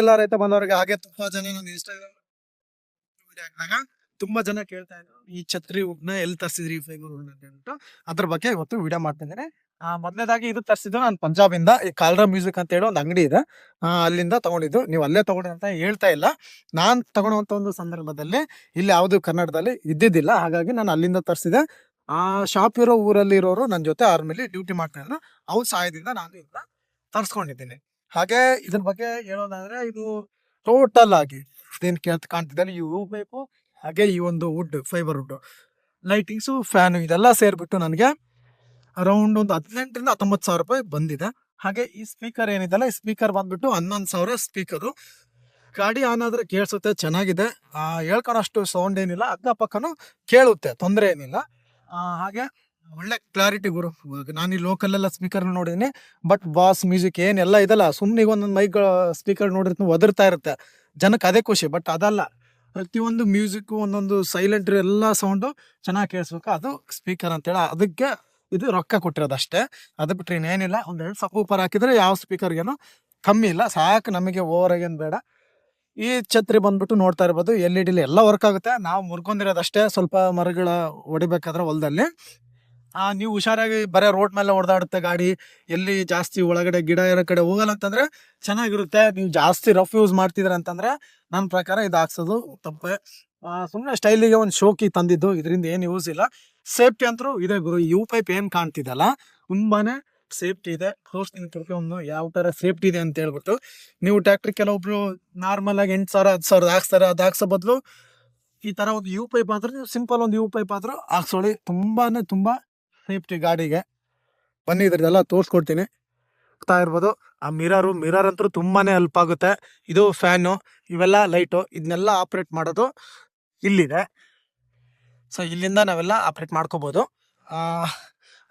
ಎಲ್ಲ ರೈತ ಬಂದವರಿಗೆ ಹಾಗೆ ತುಂಬಾ ಜನ ನನ್ನ ಇನ್ಸ್ಟಾಗ್ರಾಮ್ ಹಾಕಿದಾಗ ತುಂಬಾ ಜನ ಕೇಳ್ತಾ ಇದ್ರು, ಈ ಛತ್ರಿ ಉಗ್ನ ಎಲ್ಲಿ ತರಿಸಿದ್ರಿ ಫೈಬರ್ ಅಂತ ಅದ್ರ ಬಗ್ಗೆ ಇವತ್ತು ವಿಡಿಯೋ ಮಾಡ್ತಿದ್ದೇನೆ ಮೊದಲನೇದಾಗಿ ಇದು ತರಿಸಿದ್ದು ನಾನು ಪಂಜಾಬಿಂದ ಈ ಕಾಲ್ರಾ ಮ್ಯೂಸಿಕ್ ಅಂತ ಹೇಳಿ ಒಂದು ಅಂಗಡಿ ಇದೆ. ಅಲ್ಲಿಂದ ತಗೊಂಡಿದ್ದು. ನೀವು ಅಲ್ಲೇ ತಗೊಂಡಿ ಅಂತ ಹೇಳ್ತಾ ಇಲ್ಲ. ನಾನು ತಗೊಳುವಂತ ಒಂದು ಸಂದರ್ಭದಲ್ಲಿ ಇಲ್ಲಿ ಯಾವುದು ಕನ್ನಡದಲ್ಲಿ ಇದ್ದಿದ್ದಿಲ್ಲ. ಹಾಗಾಗಿ ನಾನು ಅಲ್ಲಿಂದ ತರಿಸಿದೆ. ಆ ಶಾಪ್ ಇರೋ ಊರಲ್ಲಿ ಇರೋರು ನನ್ನ ಜೊತೆ ಆರ್ಮಿಲಿ ಡ್ಯೂಟಿ ಮಾಡ್ತಾ ಇದ್ರು. ಅವ್ರ ಸಹಾಯದಿಂದ ನಾನು ಇದನ್ನ ತರಿಸ್ಕೊಂಡಿದ್ದೀನಿ. ಹಾಗೆ ಇದ್ರ ಬಗ್ಗೆ ಹೇಳೋದಾದ್ರೆ ಇದು ಟೋಟಲ್ ಆಗಿ ಇದೇನು ಕೇಳ್ತ ಕಾಣ್ತಿದೆ ಈ ಹೂ ಪೈಪು ಹಾಗೆ ಈ ಒಂದು wood fibre wood lightings fan ಇದೆಲ್ಲ ಸೇರಿಬಿಟ್ಟು ನನಗೆ ಅರೌಂಡ್ ಒಂದು ಹದಿನೆಂಟರಿಂದ ಹತ್ತೊಂಬತ್ತು ಸಾವಿರ ರೂಪಾಯಿ ಬಂದಿದೆ. ಹಾಗೆ ಈ ಸ್ಪೀಕರ್ ಏನಿದೆಲ್ಲ ಈ ಸ್ಪೀಕರ್ ಬಂದ್ಬಿಟ್ಟು ಹನ್ನೊಂದು ಸಾವಿರ ಸ್ಪೀಕರು ಗಾಡಿ ಆನ್ ಆದರೆ ಕೇಳಿಸುತ್ತೆ ಚೆನ್ನಾಗಿದೆ. ಆ, ಹೇಳ್ಕೊಳಷ್ಟು ಸೌಂಡ್ ಏನಿಲ್ಲ ಅಕ್ಕಪಕ್ಕನೂ ಕೇಳುತ್ತೆ ತೊಂದರೆ ಏನಿಲ್ಲ. ಹಾಗೆ ಒಳ್ಳೆ ಕ್ಲಾರಿಟಿ ಗುರು. ನಾನು ಈ ಲೋಕಲ್ ಎಲ್ಲ ಸ್ಪೀಕರ್ ನೋಡಿದೀನಿ ಬಟ್ ಬಾಸ್ ಮ್ಯೂಸಿಕ್ ಏನೆಲ್ಲ ಇದಲ್ಲ ಸುಮ್ಮನೆ ಒಂದೊಂದು ಮೈಕ್ ಸ್ಪೀಕರ್ ನೋಡಿದ್ರೆ ಒದರ್ತಾ ಇರುತ್ತೆ. ಜನಕ್ಕೆ ಅದೇ ಖುಷಿ ಬಟ್ ಅದಲ್ಲ. ಪ್ರತಿಯೊಂದು ಮ್ಯೂಸಿಕ್ ಒಂದೊಂದು ಸೈಲೆಂಟ್ ಎಲ್ಲ ಸೌಂಡು ಚೆನ್ನಾಗಿ ಕೇಳಿಸ್ಬೇಕು. ಅದು ಸ್ಪೀಕರ್ ಅಂತೇಳಿ ಅದಕ್ಕೆ ಇದು ರೊಕ್ಕ ಕೊಟ್ಟಿರೋದು ಅಷ್ಟೇ. ಅದು ಬಿಟ್ರೆ ಇನ್ನೇನಿಲ್ಲ. ಒಂದೆರಡು ಊಪರ್ ಹಾಕಿದ್ರೆ ಯಾವ ಸ್ಪೀಕರ್ಗೇನು ಕಮ್ಮಿ ಇಲ್ಲ. ಸಾಕು ನಮಗೆ ಓವರ್ ಆಗೇನು ಬೇಡ. ಈ ಛತ್ರಿ ಬಂದ್ಬಿಟ್ಟು ನೋಡ್ತಾ ಇರ್ಬೋದು. ಎಲ್ ಇ ಡಿಲಿ ಎಲ್ಲ ವರ್ಕ್ ಆಗುತ್ತೆ. ನಾವು ಮುರ್ಕೊಂಡಿರೋದಷ್ಟೇ. ಸ್ವಲ್ಪ ಮರಗಳ ಹೊಡಿಬೇಕಾದ್ರೆ ಹೊಲದಲ್ಲಿ. ಆ, ನೀವು ಹುಷಾರಾಗಿ ಬರೀ ರೋಡ್ ಮೇಲೆ ಓಡಾಡುತ್ತೆ ಗಾಡಿ, ಎಲ್ಲಿ ಜಾಸ್ತಿ ಒಳಗಡೆ ಗಿಡ ಇರೋ ಕಡೆ ಹೋಗಲ್ಲ ಅಂತಂದ್ರೆ ಚೆನ್ನಾಗಿರುತ್ತೆ. ನೀವು ಜಾಸ್ತಿ ರಫ್ ಯೂಸ್ ಮಾಡ್ತಿದ್ರ ಅಂತಂದ್ರೆ ನನ್ನ ಪ್ರಕಾರ ಇದು ಹಾಕ್ಸೋದು ತಪ್ಪೆ. ಸುಮ್ಮನೆ ಸ್ಟೈಲಿಗೆ ಒಂದು ಶೋಕಿ ತಂದಿದ್ದು, ಇದರಿಂದ ಏನು ಯೂಸ್ ಇಲ್ಲ. ಸೇಫ್ಟಿ ಅಂತೂ ಇದೆ ಗುರು ಯು ಪೈಪ್ ಏನು ಕಾಣ್ತಿದಲ್ಲ, ತುಂಬಾನೇ ಸೇಫ್ಟಿ ಇದೆ. ಫೋರ್ಸ್ ಒಂದು ಯಾವ ಥರ ಸೇಫ್ಟಿ ಇದೆ ಅಂತ ಹೇಳ್ಬಿಟ್ಟು, ನೀವು ಟ್ಯಾಕ್ಟ್ರಿ ಕೆಲವೊಬ್ರು ನಾರ್ಮಲ್ ಆಗಿ ಎಂಟು ಸಾವಿರ, ಹತ್ತು ಸಾವಿರದ ಹಾಕ್ಸ್ತಾರೆ, ಅದು ಹಾಕ್ಸೋ ಬದಲು ಈ ಥರ ಒಂದು ಯು ಪೈಪ್ ಆದ್ರೆ, ನೀವು ಸಿಂಪಲ್ ಒಂದು ಯು ಪೈಪ್ ಆದರೂ ಹಾಕ್ಸೋಳಿ ತುಂಬಾನೇ, ತುಂಬ ಸೇಫ್ಟಿ ಗಾಡಿಗೆ. ಬನ್ನಿ, ಇದ್ರದ್ದೆಲ್ಲ ತೋರಿಸ್ಕೊಡ್ತೀನಿ. ಆಗ್ತಾ ಇರ್ಬೋದು, ಆ ಮಿರರು, ಮಿರರ್ ಅಂತೂ ತುಂಬಾ ಹೆಲ್ಪ್ ಆಗುತ್ತೆ. ಇದು ಫ್ಯಾನು ಇವೆಲ್ಲ ಲೈಟು ಇದನ್ನೆಲ್ಲ ಆಪ್ರೇಟ್ ಮಾಡೋದು ಇಲ್ಲಿದೆ. ಸೊ ಇಲ್ಲಿಂದ ನಾವೆಲ್ಲ ಆಪ್ರೇಟ್ ಮಾಡ್ಕೋಬೋದು.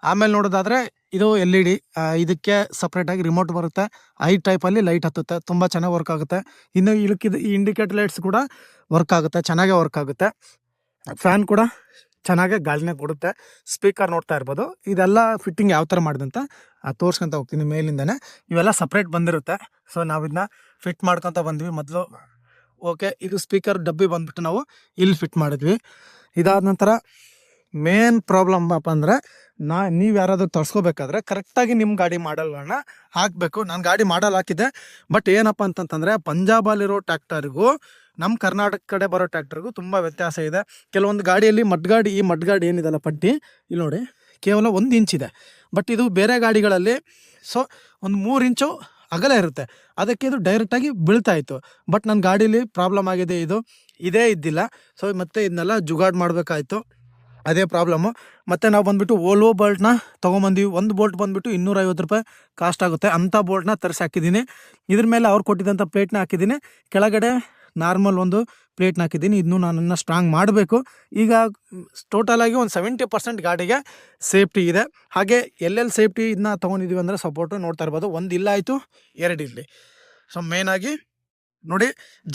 ಆಮೇಲೆ ನೋಡೋದಾದರೆ, ಇದು ಎಲ್ ಇ ಡಿ ಇದಕ್ಕೆ ಸಪ್ರೇಟಾಗಿ ರಿಮೋಟ್ ಬರುತ್ತೆ. ಐ ಟೈಪಲ್ಲಿ ಲೈಟ್ ಹತ್ತುತ್ತೆ, ತುಂಬ ಚೆನ್ನಾಗಿ ವರ್ಕ್ ಆಗುತ್ತೆ. ಇನ್ನು ಇದಕ್ಕಿದು ಈ ಇಂಡಿಕೇಟರ್ ಲೈಟ್ಸ್ ಕೂಡ ವರ್ಕ್ ಆಗುತ್ತೆ, ಚೆನ್ನಾಗೇ ವರ್ಕ್ ಆಗುತ್ತೆ. ಫ್ಯಾನ್ ಕೂಡ ಚೆನ್ನಾಗೇ ಗಾಳಿನೇ ಕೊಡುತ್ತೆ. ಸ್ಪೀಕರ್ ನೋಡ್ತಾ ಇರ್ಬೋದು. ಇದೆಲ್ಲ ಫಿಟ್ಟಿಂಗ್ ಯಾವ ಥರ ಮಾಡಿದಂತ ತೋರ್ಸ್ಕೊಂತ ಹೋಗ್ತೀನಿ ಮೇಲಿಂದನೇ. ಇವೆಲ್ಲ ಸಪ್ರೇಟ್ ಬಂದಿರುತ್ತೆ. ಸೊ ನಾವು ಇದನ್ನ ಫಿಟ್ ಮಾಡ್ಕೊತ ಬಂದ್ವಿ. ಮೊದಲು ಓಕೆ ಇದು ಸ್ಪೀಕರ್ ಡಬ್ಬಿ ಬಂದ್ಬಿಟ್ಟು ನಾವು ಇಲ್ಲಿ ಫಿಟ್ ಮಾಡಿದ್ವಿ. ಇದಾದ ನಂತರ ಮೇನ್ ಪ್ರಾಬ್ಲಮ್ ಅಪ್ಪ ಅಂದರೆ ನಾ, ನೀವು ಯಾರಾದರೂ ತರ್ಸ್ಕೋಬೇಕಾದ್ರೆ ಕರೆಕ್ಟಾಗಿ ನಿಮ್ಮ ಗಾಡಿ ಮಾಡಲ್ಗಳನ್ನ ಹಾಕಬೇಕು. ನಾನು ಗಾಡಿ ಮಾಡಲ್ ಹಾಕಿದ್ದೆ. ಬಟ್ ಏನಪ್ಪ ಅಂತಂತಂದರೆ, ಪಂಜಾಬಲ್ಲಿರೋ ಟ್ರ್ಯಾಕ್ಟರ್ಗೂ ನಮ್ಮ ಕರ್ನಾಟಕ ಕಡೆ ಬರೋ ಟ್ಯಾಕ್ಟರ್ಗೂ ತುಂಬ ವ್ಯತ್ಯಾಸ ಇದೆ. ಕೆಲವೊಂದು ಗಾಡಿಯಲ್ಲಿ ಮಡ್ಗಾಡಿ, ಈ ಮಡ್ಗಾಡಿ ಏನಿದೆಲ್ಲ ಪಟ್ಟಿ? ಇಲ್ಲಿ ನೋಡಿ. ಕೇವಲ ಒಂದು ಇಂಚಿದೆ ಬಟ್ ಇದು ಬೇರೆ ಗಾಡಿಗಳಲ್ಲಿ ಸೊ ಒಂದು ಮೂರು ಇಂಚು ಅಗಲ ಇರುತ್ತೆ. ಅದಕ್ಕೆ ಇದು ಡೈರೆಕ್ಟಾಗಿ ಬೀಳ್ತಾ ಇತ್ತು. ಬಟ್ ನನ್ನ ಗಾಡೀಲಿ ಪ್ರಾಬ್ಲಮ್ ಆಗಿದೆ ಇದು. ಇದೇ ಇದ್ದಿಲ್ಲ. ಸೊ ಮತ್ತೆ ಇದನ್ನೆಲ್ಲ ಜುಗಾಡ್ ಮಾಡಬೇಕಾಯ್ತು. ಅದೇ ಪ್ರಾಬ್ಲಮ್ಮು ಮತ್ತು ನಾವು ಬಂದುಬಿಟ್ಟು ಓಲೋ ಬೋಲ್ಟ್ನ ತೊಗೊಂಬಂದೀವಿ. ಒಂದು ಬೋಲ್ಟ್ ಬಂದುಬಿಟ್ಟು ಇನ್ನೂರೈವತ್ತು ರೂಪಾಯಿ ಕಾಸ್ಟ್ ಆಗುತ್ತೆ. ಅಂಥ ಬೋಲ್ಟ್ನ ತರಿಸಿ ಹಾಕಿದ್ದೀನಿ. ಇದ್ರ ಮೇಲೆ ಅವ್ರು ಕೊಟ್ಟಿದ್ದಂಥ ಪ್ಲೇಟ್ನ ಹಾಕಿದ್ದೀನಿ. ಕೆಳಗಡೆ ನಾರ್ಮಲ್ ಒಂದು ಪ್ಲೇಟ್ನ ಹಾಕಿದ್ದೀನಿ. ಇದನ್ನು ನಾನು ಸ್ಟ್ರಾಂಗ್ ಮಾಡಬೇಕು. ಈಗ ಟೋಟಲ್ ಆಗಿ ಒಂದು ಸೆವೆಂಟಿ ಪರ್ಸೆಂಟ್ ಗಾಡಿಗೆ ಸೇಫ್ಟಿ ಇದೆ. ಹಾಗೆ ಎಲ್ಲೆಲ್ಲಿ ಸೇಫ್ಟಿ ಇದನ್ನ ತೊಗೊಂಡಿದ್ದೀವಿ ಅಂದರೆ ಸಪೋರ್ಟು ನೋಡ್ತಾ ಇರ್ಬೋದು. ಒಂದು ಇಲ್ಲ ಆಯಿತು, ಎರಡು ಇರಲಿ ಸೊ ಮೇಯ್ನಾಗಿ ನೋಡಿ,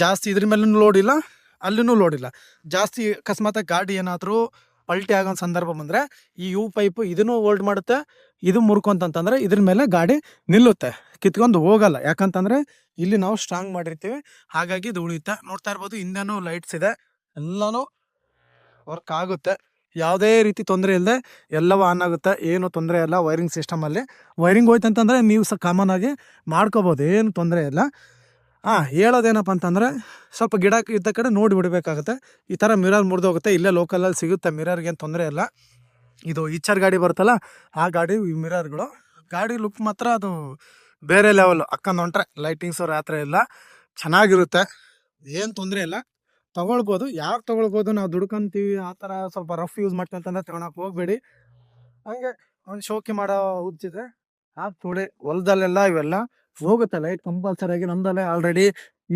ಜಾಸ್ತಿ ಇದ್ರ ಮೇಲೂ ಲೋಡ್ ಇಲ್ಲ ಅಲ್ಲೂ ಲೋಡ್ ಇಲ್ಲ. ಜಾಸ್ತಿ ಅಕಸ್ಮಾತ್ ಗಾಡಿ ಏನಾದರೂ ಪಲ್ಟಿ ಆಗೋ ಸಂದರ್ಭ ಬಂದರೆ ಈ ಯು ಪೈಪು ಇದನ್ನು ಹೋಲ್ಡ್ ಮಾಡುತ್ತೆ, ಇದು ಮುರ್ಕೊಂತಂತಂದ್ರೆ ಇದ್ರ ಮೇಲೆ ಗಾಡಿ ನಿಲ್ಲುತ್ತೆ, ಕಿತ್ಕೊಂಡು ಹೋಗಲ್ಲ. ಯಾಕಂತಂದ್ರೆ ಇಲ್ಲಿ ನಾವು ಸ್ಟ್ರಾಂಗ್ ಮಾಡಿರ್ತೀವಿ, ಹಾಗಾಗಿ ಇದು ಉಳಿಯುತ್ತೆ. ನೋಡ್ತಾ ಇರ್ಬೋದು, ಹಿಂದೆನೂ ಲೈಟ್ಸ್ ಇದೆ, ಎಲ್ಲನೂ ವರ್ಕ್ ಆಗುತ್ತೆ. ಯಾವುದೇ ರೀತಿ ತೊಂದರೆ ಇಲ್ಲದೆ ಎಲ್ಲವೂ ಆನ್ ಆಗುತ್ತೆ. ಏನು ತೊಂದರೆ ಇಲ್ಲ ವೈರಿಂಗ್ ಸಿಸ್ಟಮಲ್ಲಿ ವೈರಿಂಗ್ ಹೋಯ್ತಂತಂದರೆ ನೀವು ಸಹ ಕಾಮನ್ ಆಗಿ ಮಾಡ್ಕೋಬೋದು, ಏನು ತೊಂದರೆ ಇಲ್ಲ. ಹಾಂ ಹೇಳೋದೇನಪ್ಪ ಅಂತಂದರೆ ಸ್ವಲ್ಪ ಗಿಡ ಇದ್ದ ಕಡೆ ನೋಡಿ ಬಿಡಬೇಕಾಗುತ್ತೆ. ಈ ಥರ ಮಿರರ್ ಮುರಿದೋಗುತ್ತೆ ಇಲ್ಲೇ ಲೋಕಲಲ್ಲಿ ಸಿಗುತ್ತೆ. ಮಿರರ್ಗೆ ಏನು ತೊಂದರೆ ಇಲ್ಲ. ಇದು ಈಚರ್ ಗಾಡಿ ಬರುತ್ತಲ್ಲ, ಆ ಗಾಡಿ, ಈ ಮಿರರ್ಗಳು ಗಾಡಿ ಲುಕ್ ಮಾತ್ರ ಅದು ಬೇರೆ ಲೆವೆಲ್ ಅಕ್ಕ ಹೊಂಟ್ರೆ ಲೈಟಿಂಗ್ಸ್ ರಾತ್ರಿ ಇಲ್ಲ ಚೆನ್ನಾಗಿರುತ್ತೆ. ಏನು ತೊಂದರೆ ಇಲ್ಲ. ತೊಗೊಳ್ಬೋದು. ಯಾರು ತೊಗೊಳ್ಬೋದು? ನಾವು ದುಡ್ಕೊಂತೀವಿ. ಆ ಥರ ಸ್ವಲ್ಪ ರಫ್ ಯೂಸ್ ಮಾಡ್ತೀವಿ ಅಂತಂದ್ರೆ ತೊಗೊಳಕ್ಕೆ ಹೋಗಬೇಡಿ. ಹಂಗೆ ಒಂದು ಶೋಕಿ ಮಾಡೋ ಹುಚ್ಚಿದೆ ಆ ಥೋಡೆ ಹೊಲದಲ್ಲೆಲ್ಲ ಇವೆಲ್ಲ ಹೋಗುತ್ತೆ ಲೈಟ್ ಕಂಪಲ್ಸರಿಯಾಗಿ ನಮ್ದಲ್ಲೇ ಆಲ್ರೆಡಿ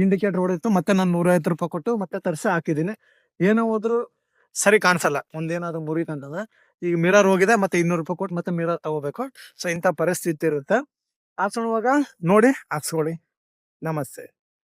ಇಂಡಿಕೇಟರ್ ಹೊಡಿತು ಮತ್ತೆ ನಾನು ನೂರೈವತ್ತು ರೂಪಾಯಿ ಕೊಟ್ಟು ಮತ್ತೆ ತರಿಸಿ ಹಾಕಿದ್ದೀನಿ. ಏನೋ ಹೋದ್ರು ಸರಿ ಕಾಣಿಸಲ್ಲ. ಒಂದೇನಾದ್ರು ಮುರಿತು ಅಂತಂದ್ರೆ ಈಗ ಮಿರರ್ ಹೋಗಿದೆ, ಮತ್ತೆ ಇನ್ನೂರು ರೂಪಾಯಿ ಕೊಟ್ಟು ಮತ್ತೆ ಮಿರರ್ ತಗೋಬೇಕು. ಸೊ ಇಂಥ ಪರಿಸ್ಥಿತಿ ಇರುತ್ತೆ. ಹಾಕ್ಸೋಣವಾಗ ನೋಡಿ, ಹಾಕ್ಸ್ಕೊಳ್ಳಿ. ನಮಸ್ತೆ.